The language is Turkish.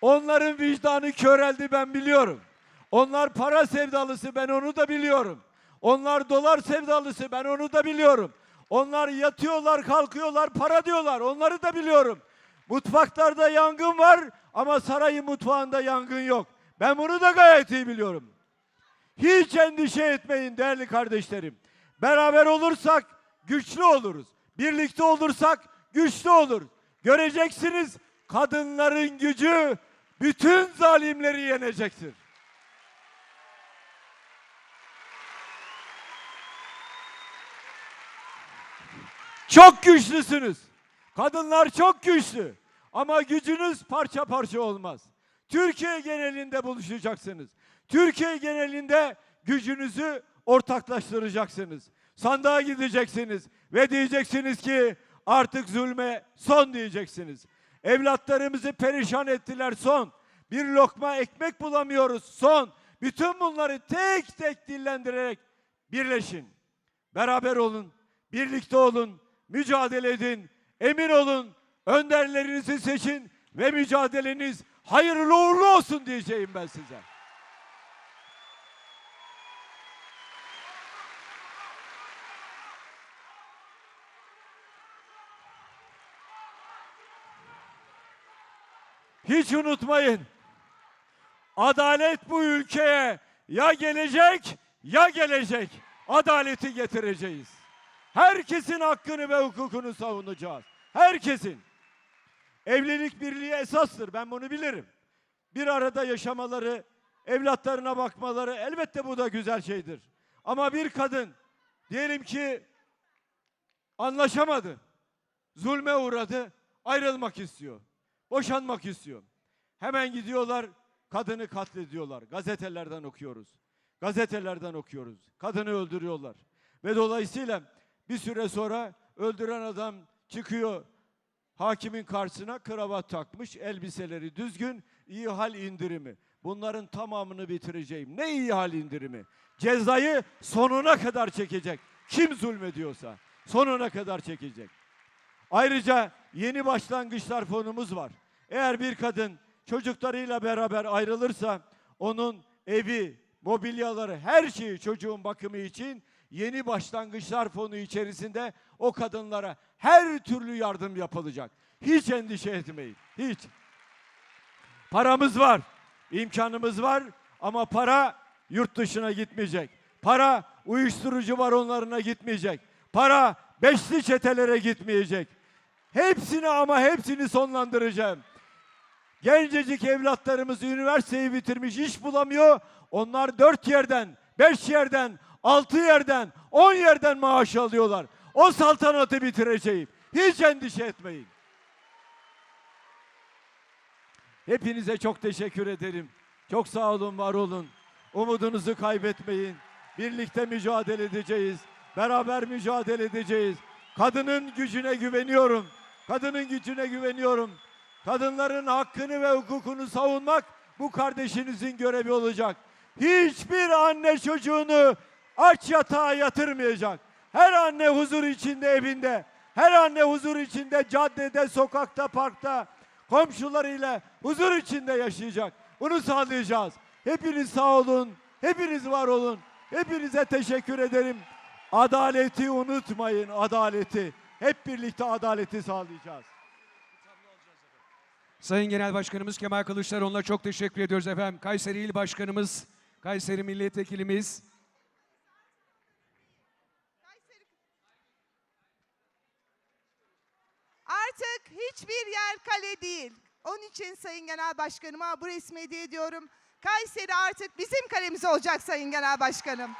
Onların vicdanı köreldi ben biliyorum. Onlar para sevdalısı ben onu da biliyorum. Onlar dolar sevdalısı ben onu da biliyorum. Onlar yatıyorlar kalkıyorlar para diyorlar onları da biliyorum. Mutfaklarda yangın var ama sarayın mutfağında yangın yok. Ben bunu da gayet iyi biliyorum. Hiç endişe etmeyin değerli kardeşlerim. Beraber olursak güçlü oluruz. Birlikte olursak güçlü olur. Göreceksiniz kadınların gücü bütün zalimleri yenecektir. Çok güçlüsünüz. Kadınlar çok güçlü. Ama gücünüz parça parça olmaz. Türkiye genelinde buluşacaksınız. Türkiye genelinde gücünüzü ortaklaştıracaksınız. Sandığa gideceksiniz ve diyeceksiniz ki artık zulme son diyeceksiniz. Evlatlarımızı perişan ettiler son. Bir lokma ekmek bulamıyoruz son. Bütün bunları tek tek dillendirerek birleşin. Beraber olun, birlikte olun, mücadele edin. Emin olun, önderlerinizi seçin ve mücadeleniz hayırlı uğurlu olsun diyeceğim ben size. Hiç unutmayın. Adalet bu ülkeye ya gelecek ya gelecek. Adaleti getireceğiz. Herkesin hakkını ve hukukunu savunacağız. Herkesin. Evlilik birliği esastır. Ben bunu bilirim. Bir arada yaşamaları, evlatlarına bakmaları elbette bu da güzel şeydir. Ama bir kadın diyelim ki anlaşamadı. Zulme uğradı, ayrılmak istiyor. Boşanmak istiyor. Hemen gidiyorlar, kadını katlediyorlar. Gazetelerden okuyoruz. Gazetelerden okuyoruz. Kadını öldürüyorlar. Ve dolayısıyla bir süre sonra öldüren adam çıkıyor hakimin karşısına kravat takmış, elbiseleri düzgün, iyi hal indirimi. Bunların tamamını bitireceğim. Ne iyi hal indirimi? Cezayı sonuna kadar çekecek. Kim zulmediyorsa sonuna kadar çekecek. Ayrıca yeni başlangıçlar fonumuz var. Eğer bir kadın çocuklarıyla beraber ayrılırsa onun evi, mobilyaları, her şeyi çocuğun bakımı için yeni başlangıçlar fonu içerisinde o kadınlara her türlü yardım yapılacak. Hiç endişe etmeyin. Hiç. Paramız var, imkanımız var ama para yurt dışına gitmeyecek. Para uyuşturucu baronlarına gitmeyecek. Para beşli çetelere gitmeyecek. Hepsini ama hepsini sonlandıracağım. Gencecik evlatlarımız üniversiteyi bitirmiş iş bulamıyor. Onlar dört yerden, beş yerden, altı yerden, on yerden maaş alıyorlar. O saltanatı bitireceğim. Hiç endişe etmeyin. Hepinize çok teşekkür ederim. Çok sağ olun, var olun. Umudunuzu kaybetmeyin. Birlikte mücadele edeceğiz. Beraber mücadele edeceğiz. Kadının gücüne güveniyorum. Kadının gücüne güveniyorum. Kadınların hakkını ve hukukunu savunmak bu kardeşinizin görevi olacak. Hiçbir anne çocuğunu aç yatağa yatırmayacak. Her anne huzur içinde evinde. Her anne huzur içinde caddede, sokakta, parkta komşularıyla huzur içinde yaşayacak. Bunu sağlayacağız. Hepiniz sağ olun. Hepiniz var olun. Hepinize teşekkür ederim. Adaleti unutmayın, adaleti. Hep birlikte adaleti sağlayacağız. Sayın Genel Başkanımız Kemal Kılıçdaroğlu'na çok teşekkür ediyoruz efendim. Kayseri İl Başkanımız, Kayseri Milletvekilimiz, Artık hiçbir yer kale değil. Onun için Sayın Genel Başkanıma bu resmi hediye ediyorum. Kayseri artık bizim kalemiz olacak Sayın Genel Başkanım.